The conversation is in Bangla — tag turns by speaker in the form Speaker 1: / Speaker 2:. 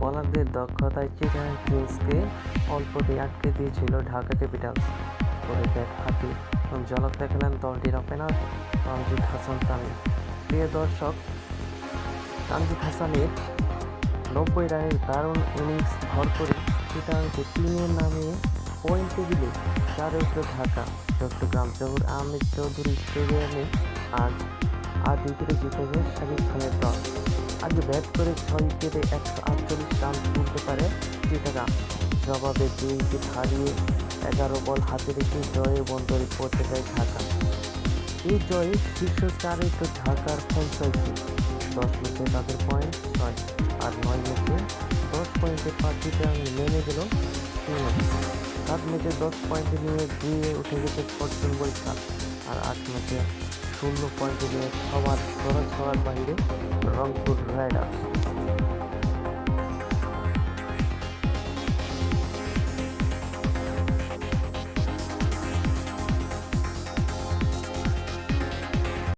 Speaker 1: বোলারদের দক্ষতায় চিটাগাং কিংসকে অল্পতেই আটকে দিয়েছিল ঢাকা ক্যাপিটালস। পরে ব্যাট হাতে ঝলক দেখালেন দলটির ওপেনার তানজিদ হাসান তামিম। প্রিয় দর্শক তানজিদ হাসানের নব্বই রানের দারুণ ইনিংস ভর করে চিটাগাংকে তিনের নামে পয়েন্ট টেবিলে চারে উঠল ঢাকা চট্টগ্রাম জহুর আহমেদ চৌধুরী স্টেডিয়ামে আজ আজ উইকেটে জিতেছে শাকিব খানের দল। আগে ব্যাট করে ছয় উইকেটে একশো আটচল্লিশ রান তুলতে পারে চিটাগাং জবাবে দুই উইকেট হারিয়ে এগারো বল হাতে রেখে জয়ের বন্দরে পৌঁছে যায় ঢাকা। এই জয়ে শীর্ষ চারে তো ঢাকার ফ্র্যাঞ্চাইজি দশ ম্যাচে তাদের পয়েন্ট ছয়, আর নয় ম্যাচে দশ পয়েন্টে পাঁচটিতে নেমে গেল সাত ম্যাচে দশ পয়েন্টে নিয়ে দুইয়ে উঠে গেছে ফরচুন বরিশাল, আর আট ম্যাচে শূন্য পয়েন্টে নিয়ে সবার সরাসরার বাইরে রংপুর রাইডার্স।